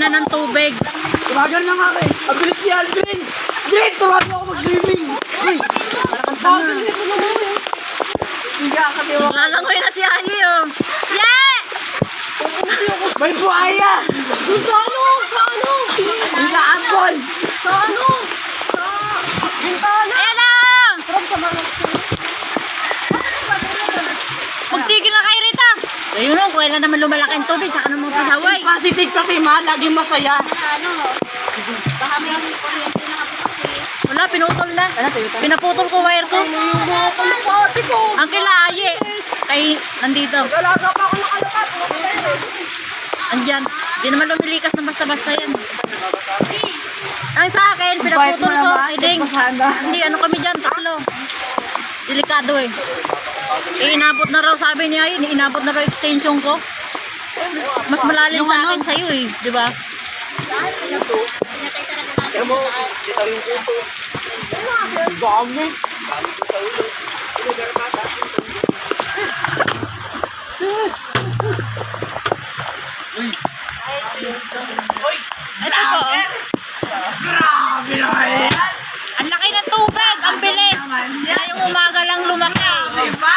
na ng tubig. Tumagan lang ako eh. Ang bilis niya, Green! Green! Tumagan ako mag-swimming! Uy! Niya ko naman eh. Hindi ka katiwa. Lalangoy na si Ayi oh. Yeah! May buhaya! Sa ano? Sa ano? Ka ambon! Sa ano? Sa bintana. Ayan na! Sarap sa mga Magtigil na kayo rito. Kailan naman lumalaki ang tubig, tsaka naman pasaway. Positive kasi ma, laging masaya. ano? Baka may kuryente na kasi. Wala, pinutol na. Pinaputol ko wire ko. Yung mga kalapati ko! Ang kila Ayi. Kay, nandito. Galaga pa ako nakalapat. Andyan. Di naman lumilikas na basta-basta yan. Ang sa akin, pinaputol ko. Ay, ding. Hindi, ano kami dyan, tatlo. Delikado eh. Eh, inabot na raw, sabi niya yun, inabot na raw extension ko. Mas malalim Yung sa ano? akin sa'yo eh, di ba? Kaya mo, kita yung kuto. Ang dami. Ito po, oh. Grabe na yan! Ang laki ng tubig, ang bilis. Ngayong umaga lang lumaki. Diba?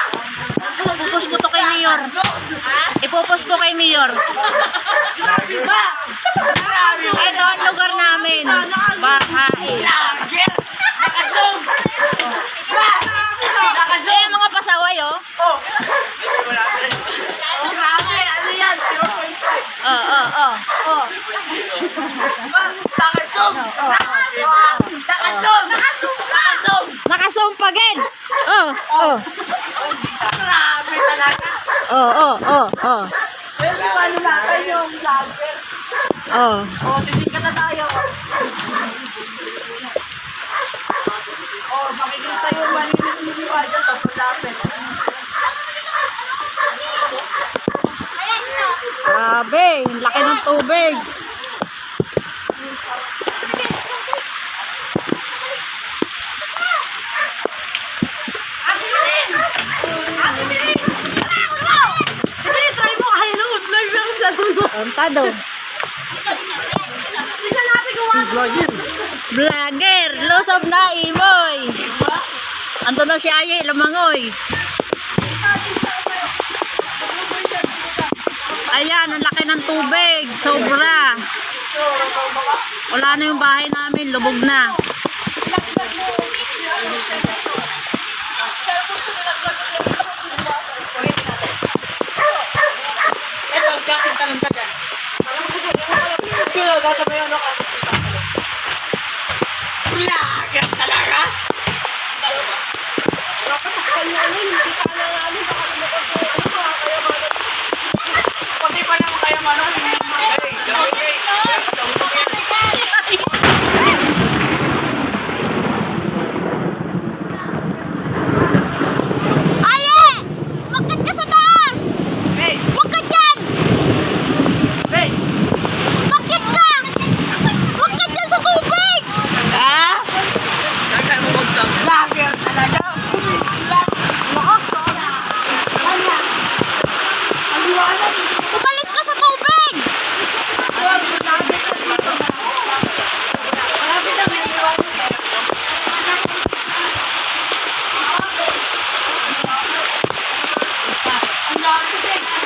Ipupus ko to kay Mayor. Ipupus ko kay Mayor. Grabe mo. Ito ang lugar namin. Bahay. Grabe! Nakasog! Diba? Nakasog! Ayan mga pasaway, oh. Oh! Grabe! Ano yan? 0.5! Oh, oh, oh. oh. Diba? Nakasog! Nakasog! Nakasog! Nakasumpagin. Oh, oh. Grabe talaga! Oh, oh, oh, oh. Pero yung ano natin yung vlogger. Oh. Oh, sisikat na tayo. Oh, makikita yung malinis mo di ba dyan sa pagdapit. Grabe, laki ng tubig. try mo. Ay, no, vlog lang sa ano. Vlogger. Vlogger, lusog na imoy. Ando na si Aye, lumangoy. Ayan, ang laki ng tubig. Sobra. Wala na yung bahay namin, lubog na. Ito, jacket tanong ka dyan. Kaya, gagawin ano ka. Vlogger talaga? Pati pa naman kaya mano. Aye! Magkat ka sa taas! Hey, Huwag ka dyan! hey. Bakit ka? Huwag ka dyan sa tubig! Ha? Vlogger talaga. Vlog. Lakas ka. Wala. Ang liwanag. Umalis ka sa tubig! Malapit na dito. Malapit na may liwanag. Ang lapit eh.